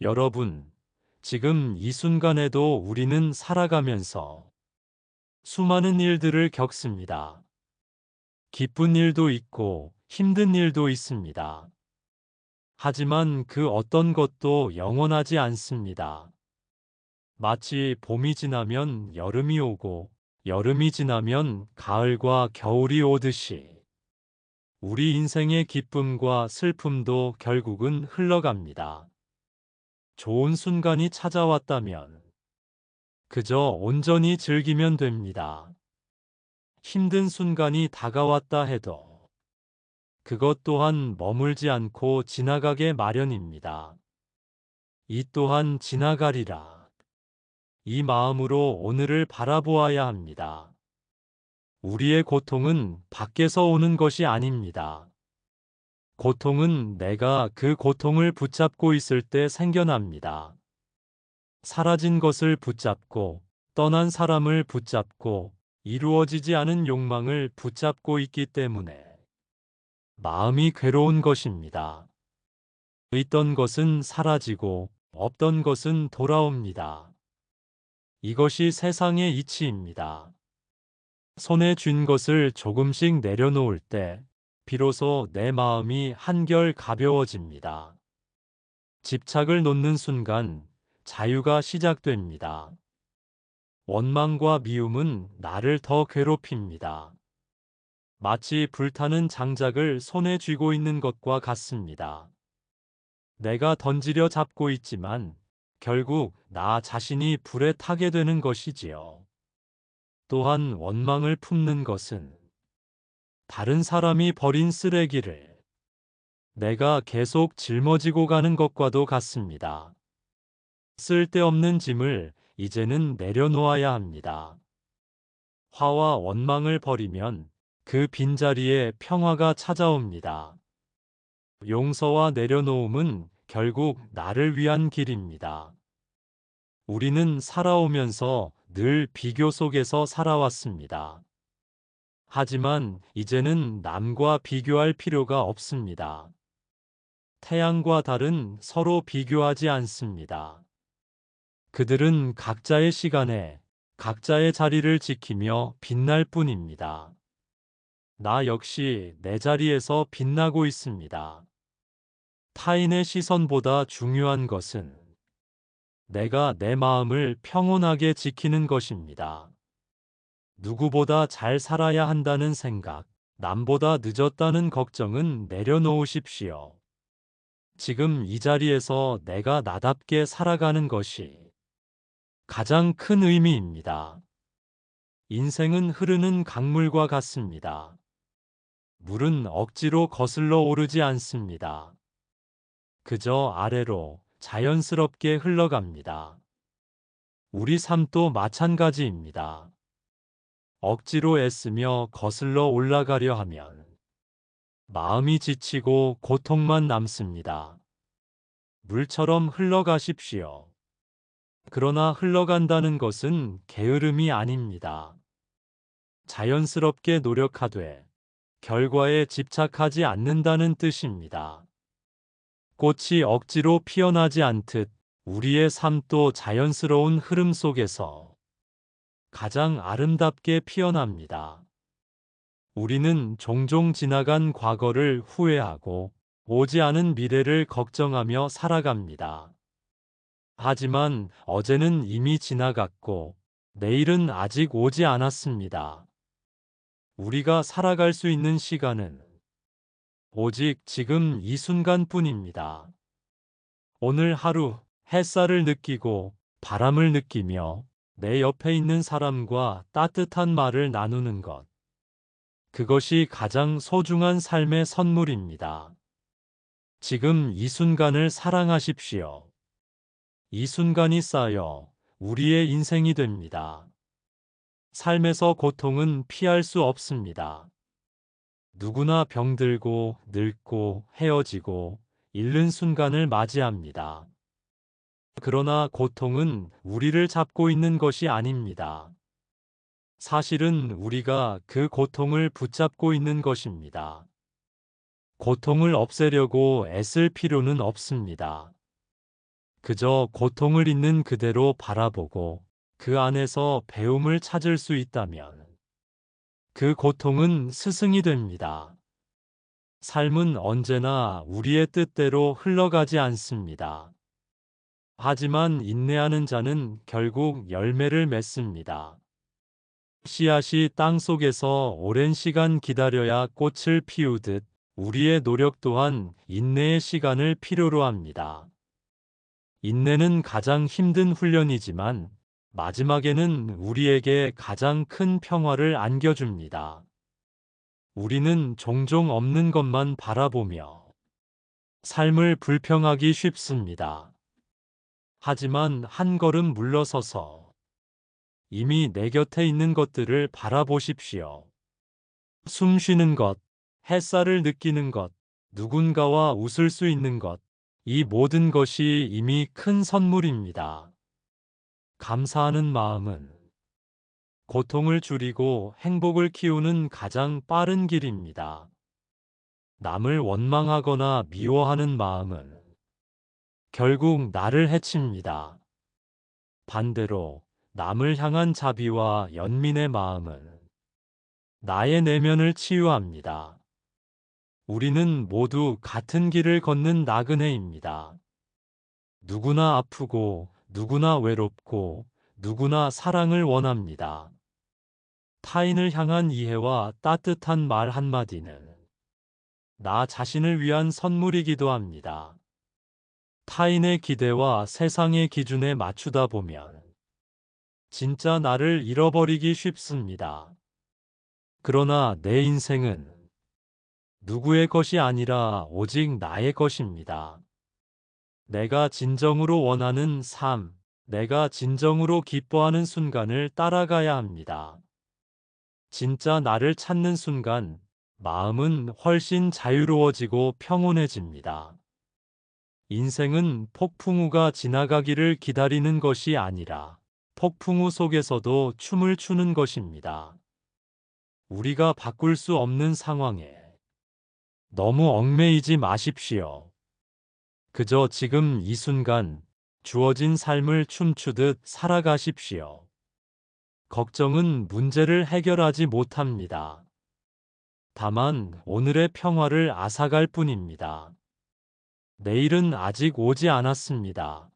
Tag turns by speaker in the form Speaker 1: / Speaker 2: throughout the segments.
Speaker 1: 여러분, 지금 이 순간에도 우리는 살아가면서 수많은 일들을 겪습니다. 기쁜 일도 있고 힘든 일도 있습니다. 하지만 그 어떤 것도 영원하지 않습니다. 마치 봄이 지나면 여름이 오고 여름이 지나면 가을과 겨울이 오듯이 우리 인생의 기쁨과 슬픔도 결국은 흘러갑니다. 좋은 순간이 찾아왔다면 그저 온전히 즐기면 됩니다. 힘든 순간이 다가왔다 해도 그것 또한 머물지 않고 지나가게 마련입니다. 이 또한 지나가리라. 이 마음으로 오늘을 바라보아야 합니다. 우리의 고통은 밖에서 오는 것이 아닙니다. 고통은 내가 그 고통을 붙잡고 있을 때 생겨납니다. 사라진 것을 붙잡고 떠난 사람을 붙잡고 이루어지지 않은 욕망을 붙잡고 있기 때문에 마음이 괴로운 것입니다. 있던 것은 사라지고 없던 것은 돌아옵니다. 이것이 세상의 이치입니다. 손에 쥔 것을 조금씩 내려놓을 때 비로소 내 마음이 한결 가벼워집니다. 집착을 놓는 순간 자유가 시작됩니다. 원망과 미움은 나를 더 괴롭힙니다. 마치 불타는 장작을 손에 쥐고 있는 것과 같습니다. 내가 던지려 잡고 있지만 결국 나 자신이 불에 타게 되는 것이지요. 또한 원망을 품는 것은 다른 사람이 버린 쓰레기를 내가 계속 짊어지고 가는 것과도 같습니다. 쓸데없는 짐을 이제는 내려놓아야 합니다. 화와 원망을 버리면 그 빈자리에 평화가 찾아옵니다. 용서와 내려놓음은 결국 나를 위한 길입니다. 우리는 살아오면서 늘 비교 속에서 살아왔습니다. 하지만 이제는 남과 비교할 필요가 없습니다. 태양과 달은 서로 비교하지 않습니다. 그들은 각자의 시간에 각자의 자리를 지키며 빛날 뿐입니다. 나 역시 내 자리에서 빛나고 있습니다. 타인의 시선보다 중요한 것은 내가 내 마음을 평온하게 지키는 것입니다. 누구보다 잘 살아야 한다는 생각, 남보다 늦었다는 걱정은 내려놓으십시오. 지금 이 자리에서 내가 나답게 살아가는 것이 가장 큰 의미입니다. 인생은 흐르는 강물과 같습니다. 물은 억지로 거슬러 오르지 않습니다. 그저 아래로 자연스럽게 흘러갑니다. 우리 삶도 마찬가지입니다. 억지로 애쓰며 거슬러 올라가려 하면 마음이 지치고 고통만 남습니다. 물처럼 흘러가십시오. 그러나 흘러간다는 것은 게으름이 아닙니다. 자연스럽게 노력하되 결과에 집착하지 않는다는 뜻입니다. 꽃이 억지로 피어나지 않듯 우리의 삶도 자연스러운 흐름 속에서 가장 아름답게 피어납니다. 우리는 종종 지나간 과거를 후회하고 오지 않은 미래를 걱정하며 살아갑니다. 하지만 어제는 이미 지나갔고 내일은 아직 오지 않았습니다. 우리가 살아갈 수 있는 시간은 오직 지금 이 순간뿐입니다. 오늘 하루 햇살을 느끼고 바람을 느끼며 내 옆에 있는 사람과 따뜻한 말을 나누는 것. 그것이 가장 소중한 삶의 선물입니다. 지금 이 순간을 사랑하십시오. 이 순간이 쌓여 우리의 인생이 됩니다. 삶에서 고통은 피할 수 없습니다. 누구나 병들고 늙고 헤어지고 잃는 순간을 맞이합니다. 그러나 고통은 우리를 잡고 있는 것이 아닙니다. 사실은 우리가 그 고통을 붙잡고 있는 것입니다. 고통을 없애려고 애쓸 필요는 없습니다. 그저 고통을 있는 그대로 바라보고 그 안에서 배움을 찾을 수 있다면 그 고통은 스승이 됩니다. 삶은 언제나 우리의 뜻대로 흘러가지 않습니다. 하지만 인내하는 자는 결국 열매를 맺습니다. 씨앗이 땅 속에서 오랜 시간 기다려야 꽃을 피우듯 우리의 노력 또한 인내의 시간을 필요로 합니다. 인내는 가장 힘든 훈련이지만 마지막에는 우리에게 가장 큰 평화를 안겨줍니다. 우리는 종종 없는 것만 바라보며 삶을 불평하기 쉽습니다. 하지만 한 걸음 물러서서 이미 내 곁에 있는 것들을 바라보십시오. 숨 쉬는 것, 햇살을 느끼는 것, 누군가와 웃을 수 있는 것, 이 모든 것이 이미 큰 선물입니다. 감사하는 마음은 고통을 줄이고 행복을 키우는 가장 빠른 길입니다. 남을 원망하거나 미워하는 마음은 결국 나를 해칩니다. 반대로 남을 향한 자비와 연민의 마음은 나의 내면을 치유합니다. 우리는 모두 같은 길을 걷는 나그네입니다. 누구나 아프고 누구나 외롭고 누구나 사랑을 원합니다. 타인을 향한 이해와 따뜻한 말 한마디는 나 자신을 위한 선물이기도 합니다. 타인의 기대와 세상의 기준에 맞추다 보면 진짜 나를 잃어버리기 쉽습니다. 그러나 내 인생은 누구의 것이 아니라 오직 나의 것입니다. 내가 진정으로 원하는 삶, 내가 진정으로 기뻐하는 순간을 따라가야 합니다. 진짜 나를 찾는 순간 마음은 훨씬 자유로워지고 평온해집니다. 인생은 폭풍우가 지나가기를 기다리는 것이 아니라 폭풍우 속에서도 춤을 추는 것입니다. 우리가 바꿀 수 없는 상황에 너무 얽매이지 마십시오. 그저 지금 이 순간 주어진 삶을 춤추듯 살아가십시오. 걱정은 문제를 해결하지 못합니다. 다만 오늘의 평화를 앗아갈 뿐입니다. 내일은 아직 오지 않았습니다.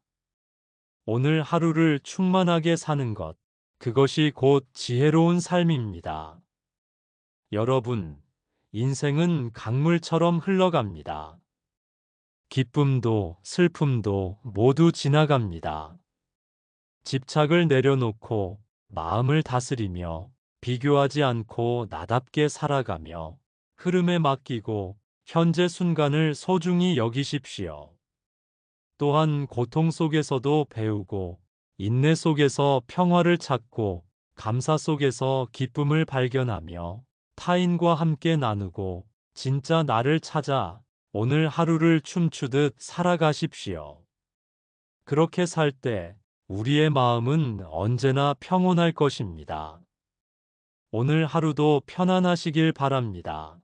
Speaker 1: 오늘 하루를 충만하게 사는 것, 그것이 곧 지혜로운 삶입니다. 여러분, 인생은 강물처럼 흘러갑니다. 기쁨도 슬픔도 모두 지나갑니다. 집착을 내려놓고 마음을 다스리며 비교하지 않고 나답게 살아가며 흐름에 맡기고 현재 순간을 소중히 여기십시오. 또한 고통 속에서도 배우고 인내 속에서 평화를 찾고 감사 속에서 기쁨을 발견하며 타인과 함께 나누고 진짜 나를 찾아 오늘 하루를 춤추듯 살아가십시오. 그렇게 살 때 우리의 마음은 언제나 평온할 것입니다. 오늘 하루도 편안하시길 바랍니다.